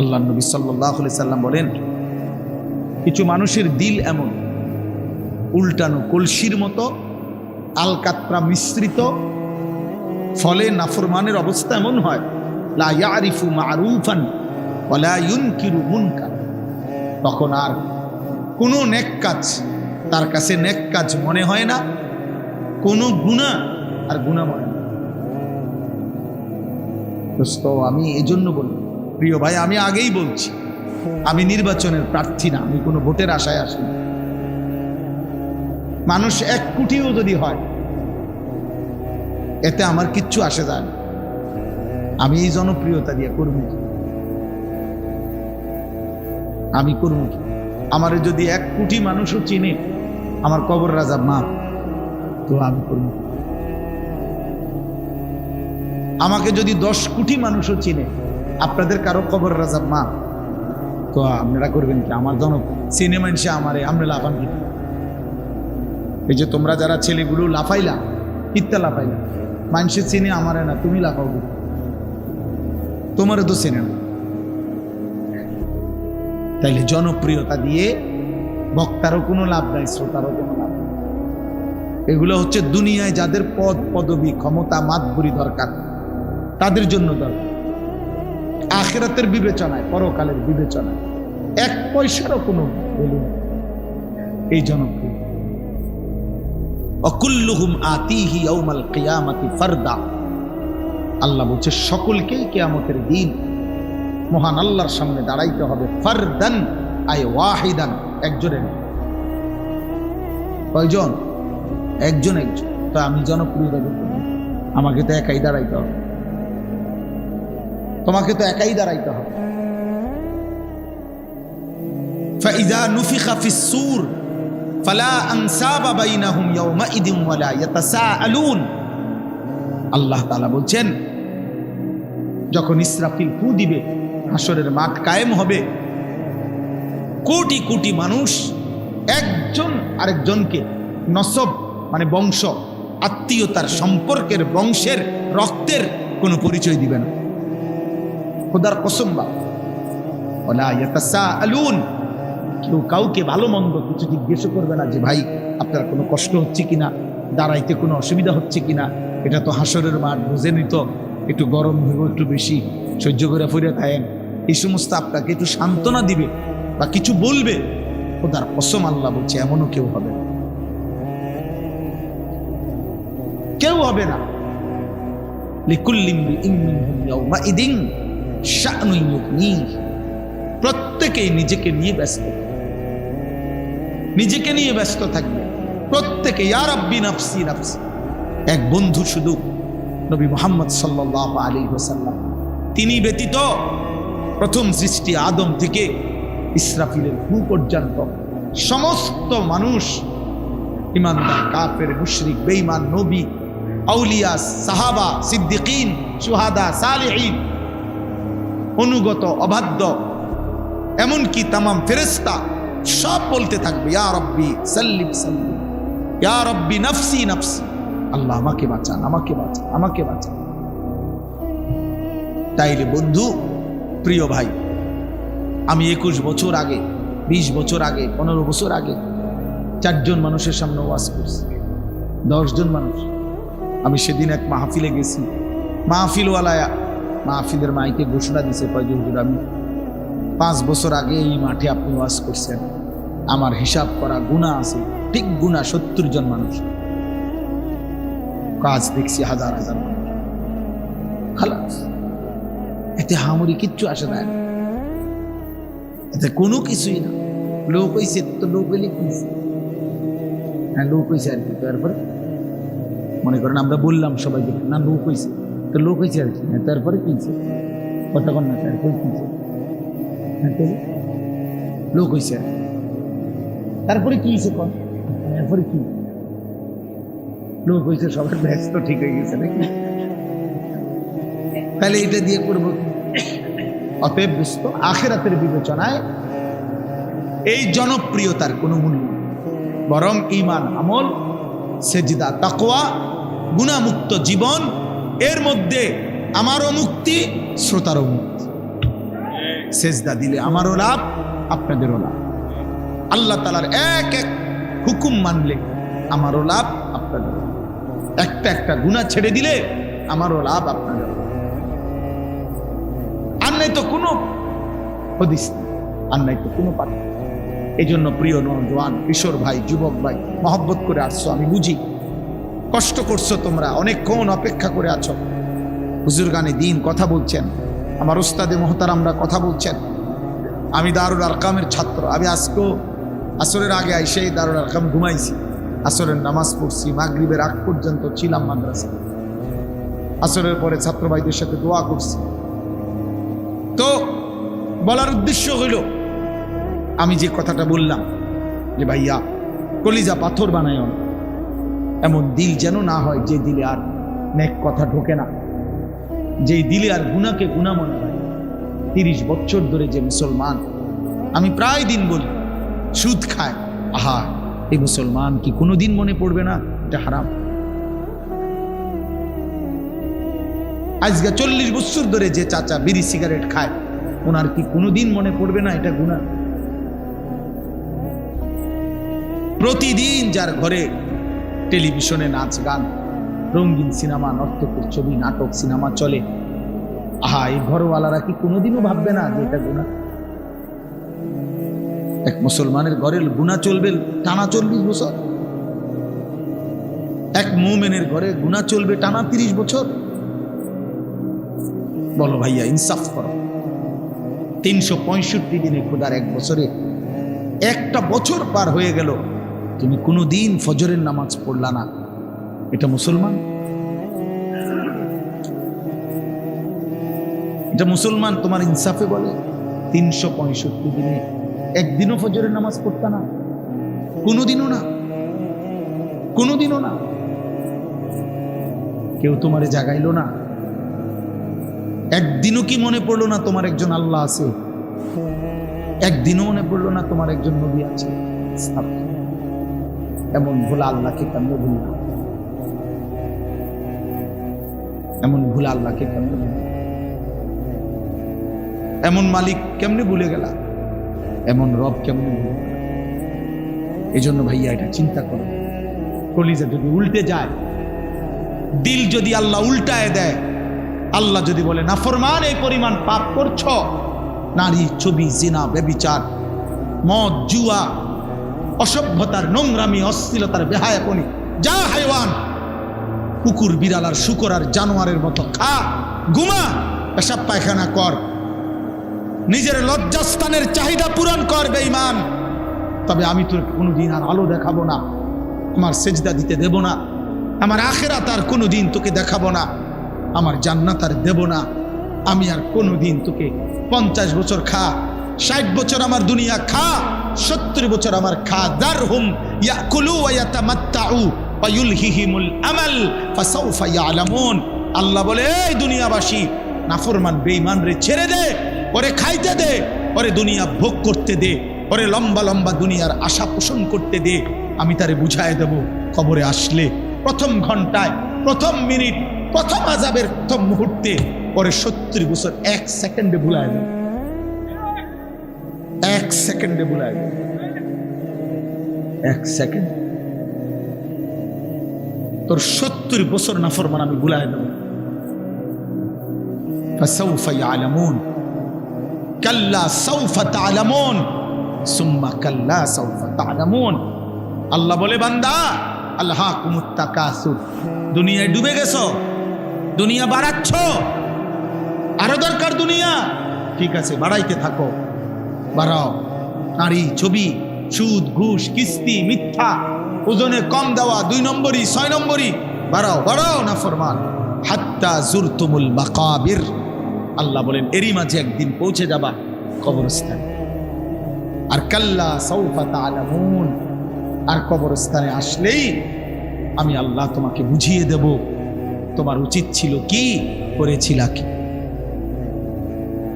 আল্লাহ নবী সাল্লাহ সাল্লাম বলেন, কিছু মানুষের দিল এমন, উল্টানো কলসির মতো, আলকাত্রা মিশ্রিত, ফলে নাফরমানের অবস্থা এমন হয় মারুফান তখন আর কোনো নেক কাজ তার কাছে নেক কাজ মনে হয় না, কোনো গুণা আর গুণা মনে হয় আমি এই জন্য বলি প্রিয় ভাই, আমি আগেই বলছি, আমি নির্বাচনের প্রার্থী না, আমি কোনো ভোটের আশায় আসি মানুষ এক কোটিও যদি হয়, এতে আমার কিচ্ছু আসে যায় না। আমি এই জনপ্রিয়তা দিয়ে করব আমি করব কি আমার যদি এক কোটি মানুষও চিনে, আমার কবর রাজা মা, তো আমি করব আমাকে যদি দশ কোটি মানুষও চিনে আপনাদের কারও কবর রাজা মা? তো আপনারা করবেন কি? আমার জন সিনেমা এসে আমারে আমরা লাফান কি? এই যে তোমরা যারা ছেলেগুলো লাফাইলা ইত্যা লাফাইলা, মানুষের চিনে আমারে না, তুমি লাফাও? তোমারও তো চেনে না। তাইলে জনপ্রিয়তা দিয়ে বক্তারও কোনো লাভ নাই, শ্রোতারও কোনো লাভ নাই। এগুলো হচ্ছে দুনিয়ায় যাদের পদ, পদবি, ক্ষমতা, মাতবুরি দরকার, তাদের জন্য দরকার। আখেরাতের বিবেচনায়, পরকালের বিবেচনায়। এক পয়সারও কোনো ভ্যালু নেই। এই জনপ্রিয়। অকুল্লুহুম আতিহি ফারদা। আল্লাহ বলছে, সকলকেই কেয়ামতের দিন মহান আল্লাহর সামনে দাঁড়াইতে হবে ফারদান আই ওয়াহিদান, একজনের। কয়জন? একজন একজন। তো আমি জনপ্রিয়তা করতে আমাকে তো একাই দাঁড়াইতে হবে। তোমাকে তো একাই দাঁড়াইতে হবে فإذا نفخ في السور فلا أنساب بينهم يومئذ ولا يتساءلون আল্লাহ তাআলা বলছেন যখন ইসরাফিল ফু দিবে হাসরের মাঠ কায়েম হবে কোটি কোটি মানুষ একজন আরেকজনকে নসব মানে বংশ আত্মীয়তার সম্পর্কের বংশের রক্তের কোনো পরিচয় দিবে না খোদার কসম বা। ওলা ইয়াতাসাআলুন। কেউ কাউকে ভালো মন্দ কিছু জিজ্ঞেস করবে না যে, ভাই, আপনার কোনো কষ্ট হচ্ছে কিনা? দাঁড়াইতে কোনো অসুবিধা হচ্ছে কিনা? এটা তো হাসরের মাঠ বুঝেনি নিত একটু গরম হইব একটু বেশি, সহ্য করে ফিরে থাকেন। এই সমস্ত আপনাকে একটু সান্ত্বনা দিবে বা কিছু বলবে? খোদার কসম আল্লাহ বলছে, এমনও কেউ হবে না। কেউ হবে না। লিকুল্লি ইমরিইন ইয়াউমাইদিন প্রত্যেকেই নিজেকে নিয়ে ব্যস্ত। নিজেকে নিয়ে ব্যস্ত থাকবে। প্রত্যেকে নাফসি এক বন্ধু শুধু নবী মোহাম্মদ সাল্লাল্লাহু আলাইহি ওয়াসাল্লাম। তিনি ব্যতীত প্রথম সৃষ্টি আদম থেকে ইসরাফিলের হু পর্যন্ত সমস্ত মানুষ, ইমানদার, কাফের, মুশরিক, বেঈমান, নবী, আউলিয়া, সাহাবা, সিদ্দিকিন সুহাদা সালেহীন অনুগত, অবাধ্য। এমনকি তামাম ফেরেস্তা সব বলতে থাকবে, ইয়া রব্বি, সাল্লিম সাল্লিম। ইয়া রব্বি, নফসি নফসি। আল্লাহ আমাকে বাঁচান আমাকে বাঁচান আমাকে বাঁচান। তাইলে বন্ধু, প্রিয় ভাই, আমি একুশ বছর আগে, বিশ বছর আগে, পনেরো বছর আগে চারজন মানুষের সামনে ওয়াজ করছি। দশজন মানুষ। আমি সেদিন এক মাহফিলে গেছি। মাহফিলওয়ালায়া মাহফিলের মাইকে ঘোষণা দিছে, কয়জন হুজুর, আমি পাঁচ বছর আগে এই মাঠে আপনি ওয়াজ করছেন। আমার হিসাব করা গুণা আছে, ঠিক গুণা সত্তর জন মানুষ। কাজ দেখছি হাজার হাজার মানুষ। খালাস। এতে হামরি কিচ্ছু আসে না। এতে কোনো কিছুই না। লোক হইছে তো লোক হইলে কি হ্যাঁ লোক হইছে আর কি। তারপরে মনে করেন আমরা বললাম সবাইকে, না, লোক হইছে। তো লোক হইছে আর কি হ্যাঁ, তারপরে কি হইছে? কতক্ষণ না তারপরে কি হইছে? হ্যাঁ? লোক হইছে আর তারপরে কি হয়েছে কন তারপরে কি লোক হয়েছে সবার ব্যস্ত ঠিক হয়ে গেছে নাকি তাহলে এটা দিয়ে করব? অতএব ব্যস্ত আখেরাতের বিবেচনায় এই জনপ্রিয়তার কোনো মূল্য। বরং ইমান আমল সেজিদা তাকোয়া গুণামুক্ত জীবন এর মধ্যে আমারও মুক্তি, শ্রোতারও মুক্তি। সেজদা দিলে আমারও লাভ, আপনাদেরও লাভ। আল্লাহ তালার এক এক হুকুম মানলে আমারও লাভ আপনাদের একটা একটা গুণা ছেড়ে দিলে আমারও লাভ আপনাদের আর নাই তো কোনো হদিস আর নাই তো কোনো পাঠ এই জন্য প্রিয় নজওয়ান কিশোর ভাই, যুবক ভাই, মহব্বত করে আসছো, আমি বুঝি কষ্ট করছ তোমরা, অনেকক্ষণ অপেক্ষা করে আছো। হুজুর গানে দিন কথা বলছেন, আমার উস্তাদে ওস্তাদে মহতারামরা কথা বলছেন। আমি দারুল আরকামের ছাত্র, আমি আজকেও আসরের আগে আইসেই দারুল আরকাম ঘুমাইছি। আসরের নামাজ পড়ছি, মাগরিবের আগ পর্যন্ত ছিলাম মাদ্রাসা আসরের পরে ছাত্র ভাইদের সাথে দোয়া করছি। তো বলার উদ্দেশ্য হইল, আমি যে কথাটা বললাম যে ভাইয়া, কলিজা পাথর বানায়। এমন দিল যেন না হয় যে দিলে আর নেক কথা ঢোকে না। যেই দিলে আর গুনাকে গুণা মনে হয়। তিরিশ বছর ধরে যে মুসলমান, আমি প্রায় দিন বলি, সুদ খায়। আহা, এই মুসলমান কি কোনোদিন মনে পড়বে না? এটা হারাম। আজকে চল্লিশ বছর ধরে যে চাচা বিড়ি সিগারেট খায়, ওনার কি কোনোদিন মনে পড়বে না এটা গুণা প্রতিদিন যার ঘরে টেলিভিশনে নাচ, গান, রঙিন সিনেমা, নর্তকের ছবি, নাটক, সিনেমা চলে। আহা, এই ঘরওয়ালারা কি কোনোদিনও ভাববে না যে এটা গুণা এক মুসলমানের ঘরের গুণা চলবে, টানা চল্লিশ বছর? এক মোমেনের ঘরে গুণা চলবে টানা তিরিশ বছর? বলো ভাইয়া, ইনসাফ করো। তিনশো পঁয়ষট্টি দিনে খোদার এক বছরে একটা বছর পার হয়ে গেল। তুমি কোনো দিন ফজরের নামাজ পড়লা না। এটা মুসলমান? এটা মুসলমান তোমার ইনসাফে বলে, তিনশো পঁয়ষট্টি দিনে একদিনও ফজরের নামাজ পড়তা না। কোনোদিনও না। কোনোদিনও না। কেউ তোমারে জাগাইলো না। একদিনও কি মনে পড়ল না তোমার একজন আল্লাহ আছে? একদিনও মনে পড়ল না তোমার একজন নবী আছে? এমন ভোলা আল্লাহকে কেমন ভুললাম এমন ভুলা আল্লাহকে কেমনে? এমন মালিক কেমনে ভুলে গেলা এমন রব কেমনে ভুলে গেলা? এই জন্য ভাইয়া এটা চিন্তা করো কলিজা যদি উল্টে যায়, দিল যদি আল্লাহ উল্টায় দেয়, আল্লাহ যদি বলে নাফরমান এই পরিমাণ পাপ করছ নারী, ছবি, জিনা বেবিচার মদ, জুয়া অসভ্যতার নোংরামি, অশ্লীলতার বেহায়াপনি। যা হাইওয়ান, কুকুর, বিড়াল আর শুকর আর জানোয়ারের মতো। খা, ঘুমা, পেশাব পায়খানা কর। নিজের লজ্জাস্থানের চাহিদা পূরণ কর, বেঈমান। তবে আমি তোর কোনোদিন আর আলো দেখাবো না আমার সেজদা দিতে দেব না, আমার আখেরাত আর কোনোদিন তোকে দেখাবো না, আমার জান্নাত আর দেব না। আমি আর কোনোদিন তোকে পঞ্চাশ বছর খা, ষাট বছর আমার দুনিয়া খা। সত্তর বছর আমার খাদার হুম, ইয়াকুলু ওয়া ইয়াতামাত্তাউ ওয়া ইউলহিহিমুল আমাল, ফাসাউফা ইয়ালামুন। আল্লাহ বলে, এই দুনিয়াবাসী, নাফরমান, বেঈমান রে, ছেড়ে দে, ওরে খাইতে দে, ওরে দুনিয়া ভোগ করতে দে, ওরে লম্বা লম্বা দুনিয়ার আশা পোষণ করতে দে, আমি তারে বুঝায় দেব খবরে আসলে প্রথম ঘন্টায়, প্রথম মিনিট, প্রথম আজাবের প্রথম মুহূর্তে পরে সত্তর বছর এক সেকেন্ডে ভুলায় দেব। এক সেকেন্ডে ভুলায় দেব এক সেকেন্ড তোর সত্তর বছর নাফরমান আমি ভুলায় দেব فسوف يعلمون كلا سوف تعلمون ثم كلا سوف تعلمون আল্লাহ বলে বান্দা আল্লাহ কুমুত্তাকাসুর দুনিয়ায় ডুবে গেছো দুনিয়া বাড়াচ্ছ আরো দরকার দুনিয়া ঠিক আছে বাড়াইতে থাকো বাড়াও। নারী, ছবি, সুদ, ঘুষ, কিস্তি, মিথ্যা, ওজনে কম দেওয়া, দুই নম্বরই, ছয় নম্বরই, বাড়াও বাড়াও না ফরমান। হাত্তা জুরতুমুল মাকাবির। আল্লাহ বলেন, এরই মাঝে একদিন পৌঁছে যাবা কবরস্থানে। আর কাল্লা সৌফা তালামুন আর কবরস্থানে আসলেই আমি আল্লাহ তোমাকে বুঝিয়ে দেব, তোমার উচিত ছিল কি, করেছিলা কি।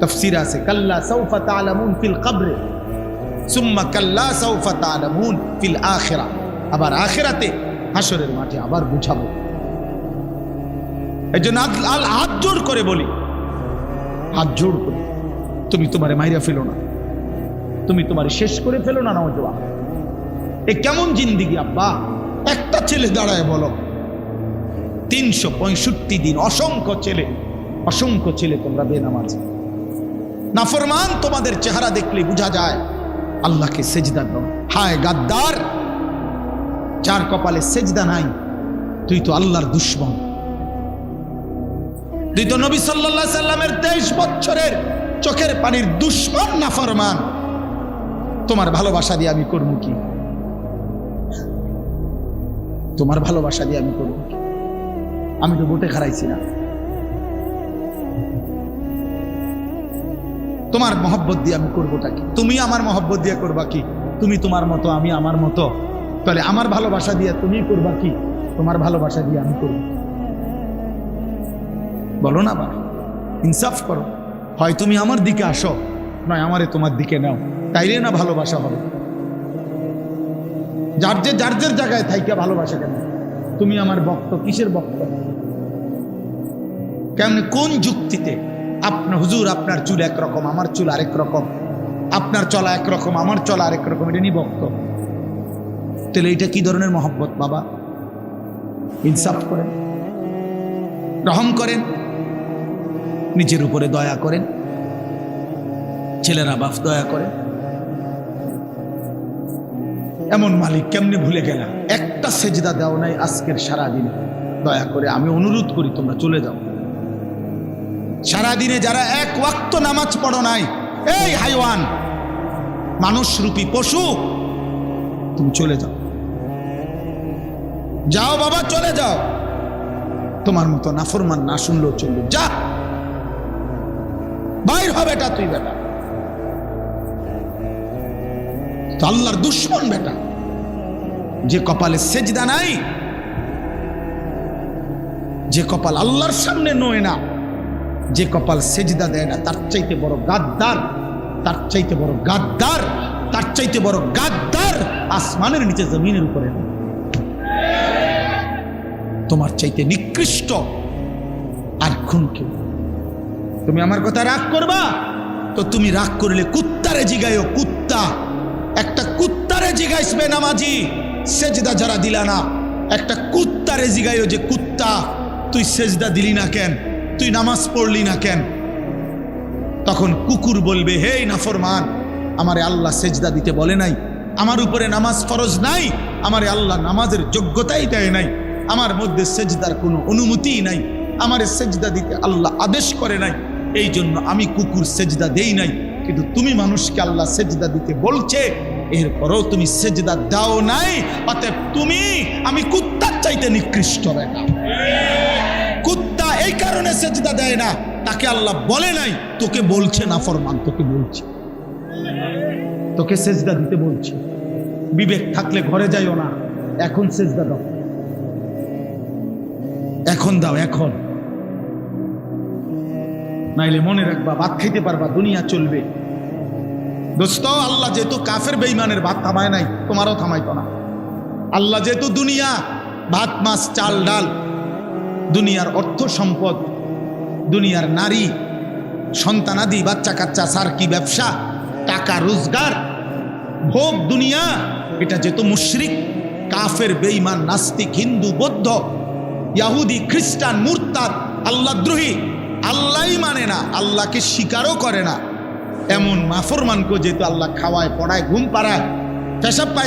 তফসির আছে, কাল্লা সৌফা তালামুন ফিল কবরে সুম্মা কাল্লা সৌফা তালামুন ফিল আখেরা আবার আখেরাতে হাসরের মাঠে আবার বুঝাবো। এই জন্য আল- হাত জোর করে বলি। হাত জোর করে। তুমি তোমারে মাইরা ফেলো না। তুমি তোমারে শেষ করে ফেলো না নজওয়ান এ কেমন জিন্দিগি আব্বা? একটা ছেলে দাঁড়ায় বলো। তিনশো পঁয়ষট্টি দিন অসংখ্য ছেলে অসংখ্য ছেলে তোমরা বেনামাজ। নাফরমান, তোমাদের চেহারা দেখলে বোঝা যায় আল্লাহকে সেজদা দাও। হায় গাদ্দার, যার কপালে সেজদা নাই, তুই তো আল্লাহর দুশ্মন। তুই তো নবী সাল্লাহ সাল্লামের তেইশ বছরের চোখের পানির দুশ্মন নাফরমান। তোমার ভালোবাসা দিয়ে আমি করব কি? তোমার ভালোবাসা দিয়ে আমি করব কি? আমি তো ভোটে খারাইছি না। তোমার মহব্বত দিয়ে আমি করবোটা কি? তুমি আমার মহব্বত দিয়ে করবা কি? তুমি তোমার মতো, আমি আমার মতো। তাহলে আমার ভালোবাসা দিয়ে তুমি করবা কি? তোমার ভালোবাসা দিয়ে আমি করব বলো না বা ইনসাফ করো। হয় তুমি আমার দিকে আসো, নয় আমারে তোমার দিকে নাও। তাইলে না ভালোবাসা হবে। যার যে, যার যার জায়গায় থাইকে ভালোবাসা কেন? তুমি আমার বক্ত কিসের বক্ত কেমন কোন যুক্তিতে আপনার হুজুর, আপনার চুল একরকম, আমার চুল আরেক রকম। আপনার চলা একরকম, আমার চলা আরেক রকম, এটা নিয়ে বক্ত তাহলে এটা কি ধরনের মহব্বত, বাবা? ইনসাফ করেন, রহম করেন, নিজের উপরে দয়া করেন, ছেলেরা বাপ দয়া করেন। এমন মালিক কেমনে ভুলে গেলাম? একটা সেজদা দেও নাই আজকের সারা দিনে দয়া করে আমি অনুরোধ করি তোমরা চলে যাও। সারাদিনে যারা এক ওয়াক্ত নামাজ পড়ো নাই, এই হাইওয়ান, মানুষ রূপী পশু, তুমি চলে যাও। যাও বাবা, চলে যাও। তোমার মতো নাফরমান না শুনলেও চলবে। যা। বাইর হবে বেটা তুই বেটা। তো আল্লাহর দুশ্মন বেটা। যে কপালে সেজদা নাই, যে কপাল আল্লাহর সামনে নয় না। যে কপাল সেজদা দেয় না, তার চাইতে বড় গাদ্দার, তার চাইতে বড় গাদ্দার, তার চাইতে বড় গাদ্দার আসমানের নিচে জমিনের উপরে। তোমার চাইতে নিকৃষ্ট আর কোন কেউ তুমি আমার কথা রাগ করবা? তো তুমি রাগ করলে কুত্তারে জিগাইও কুত্তা। একটা কুত্তারে জিগাইসবে নামাজি সেজদা যারা দিলা না, একটা কুত্তারে জিগাইও যে কুত্তা। তুই সেজদা দিলি না কেন? তুই নামাজ পড়লি না কেন? তখন কুকুর বলবে, হে নাফরমান, আমারে আল্লাহ সেজদা দিতে বলে নাই। আমার উপরে নামাজ ফরজ নাই, আমারে আল্লাহ নামাজের যোগ্যতাই দেয় নাই। আমার মধ্যে সেজদার কোনো অনুমতিই নাই। আমারে সেজদা দিতে আল্লাহ আদেশ করে নাই। এই জন্য আমি কুকুর সেজদা দেই নাই। কিন্তু তুমি মানুষকে আল্লাহ সেজদা দিতে বলছে, এরপরও তুমি সেজদা দাও নাই, অতএব তুমি, আমি কুত্তার চাইতে নিকৃষ্ট কুত্তা এই কারণে সেজদা দেয় না। তাকে আল্লাহ বলে নাই, তোকে বলছে না ফরমান, তোকে বলছে। তোকে সেজদা দিতে বলছে। বিবেক থাকলে ঘরে যাইও না, এখন সেজদা দাও। এখন দাও, এখন। নাইলে মনে রাখবা, ভাত খাইতে পারবা, দুনিয়া চলবে। দোস্ত, আল্লাহ যেহেতু কাফের বেইমানের ভাত থামায় নাই, তোমারও থামাইতো না। আল্লাহ যেহেতু দুনিয়া, ভাত, মাছ, চাল, ডাল দুনিয়ার অর্থ সম্পদ, দুনিয়ার নারী সন্তানাদি বাচ্চা কাচ্চা, সার্কি ব্যবসা, টাকা রোজগার, ভোগ দুনিয়া, এটা যেহেতু মুশরিক, কাফের বেইমান নাস্তিক, হিন্দু, বৌদ্ধ, ইয়াহুদি, খ্রিস্টান, মুরতাদ আল্লাহদ্রোহী আল্লাহই মানে না, আল্লাহকে স্বীকারও করে না। এমন মাফরমানকে যেহেতু আল্লাহ খাওয়ায়, পড়ায়, ঘুম পাড়ায়, পেশাব পায়